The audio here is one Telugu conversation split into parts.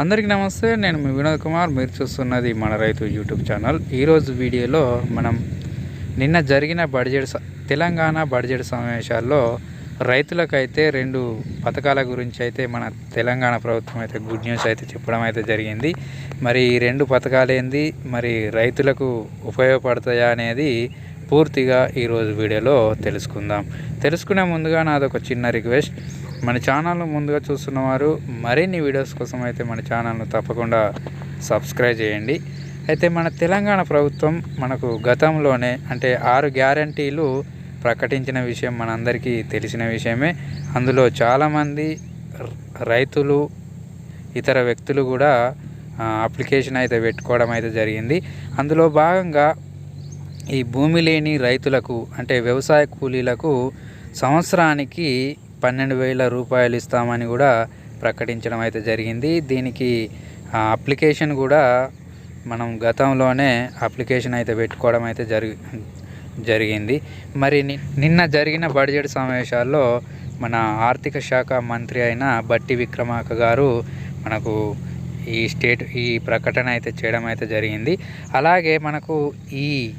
అందరికీ నమస్తే నేను మీ వినోద్ కుమార్. మీరు చూస్తున్నది మన రైతు యూట్యూబ్ ఛానల్. ఈరోజు వీడియోలో మనం నిన్న జరిగిన బడ్జెట్ తెలంగాణ బడ్జెట్ సమావేశాల్లో రైతులకైతే రెండు పథకాల గురించి అయితే మన తెలంగాణ ప్రభుత్వం అయితే గుడ్ న్యూస్ అయితే చెప్పడం అయితే జరిగింది. మరి ఈ రెండు పథకాలు ఏంది? మరి రైతులకు ఉపయోగపడతాయా అనేది పూర్తిగా ఈరోజు వీడియోలో తెలుసుకుందాం. తెలుసుకునే ముందుగా నాదొక చిన్న రిక్వెస్ట్. మన ఛానల్ను ముందుగా చూస్తున్నవారు మరిన్ని వీడియోస్ కోసం అయితే మన ఛానల్ను తప్పకుండా సబ్స్క్రైబ్ చేయండి. అయితే మన తెలంగాణ ప్రభుత్వం మనకు గతంలోనే అంటే ఆరు గ్యారంటీలు ప్రకటించిన విషయం మనందరికీ తెలిసిన విషయమే. అందులో చాలామంది రైతులు ఇతర వ్యక్తులు కూడా అప్లికేషన్ అయితే పెట్టుకోవడం అయితే జరిగింది. అందులో భాగంగా ఈ భూమి లేని రైతులకు అంటే వ్యవసాయ కూలీలకు సంవత్సరానికి పన్నెండు వేల రూపాయలు ఇస్తామని కూడా ప్రకటించడం అయితే జరిగింది. దీనికి అప్లికేషన్ కూడా మనం గతంలోనే అప్లికేషన్ అయితే పెట్టుకోవడం అయితే జరిగి జరిగింది. మరి ని- నిన్న జరిగిన బడ్జెట్ సమావేశాల్లో మన ఆర్థిక శాఖ మంత్రి అయిన బట్టి విక్రమార్క గారు మనకు ఈ స్టేట్ ఈ ప్రకటన అయితే చేయడం అయితే జరిగింది. అలాగే మనకు ఈ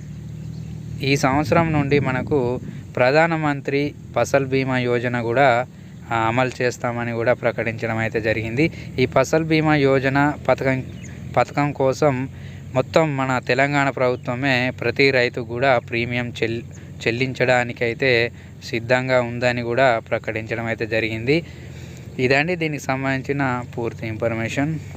ఈ సంవత్సరం నుండి మనకు ప్రధానమంత్రి ఫసల్ బీమా యోజన కూడా అమలు చేస్తామని కూడా ప్రకటించడం అయితే జరిగింది. ఈ ఫసల్ బీమా యోజన పథకం పథకం కోసం మొత్తం మన తెలంగాణ ప్రభుత్వమే ప్రతి రైతు కూడా ప్రీమియం చెల్ చెల్లించడానికైతే సిద్ధంగా ఉందని కూడా ప్రకటించడం అయితే జరిగింది. ఇదండి దీనికి సంబంధించిన పూర్తి ఇన్ఫర్మేషన్.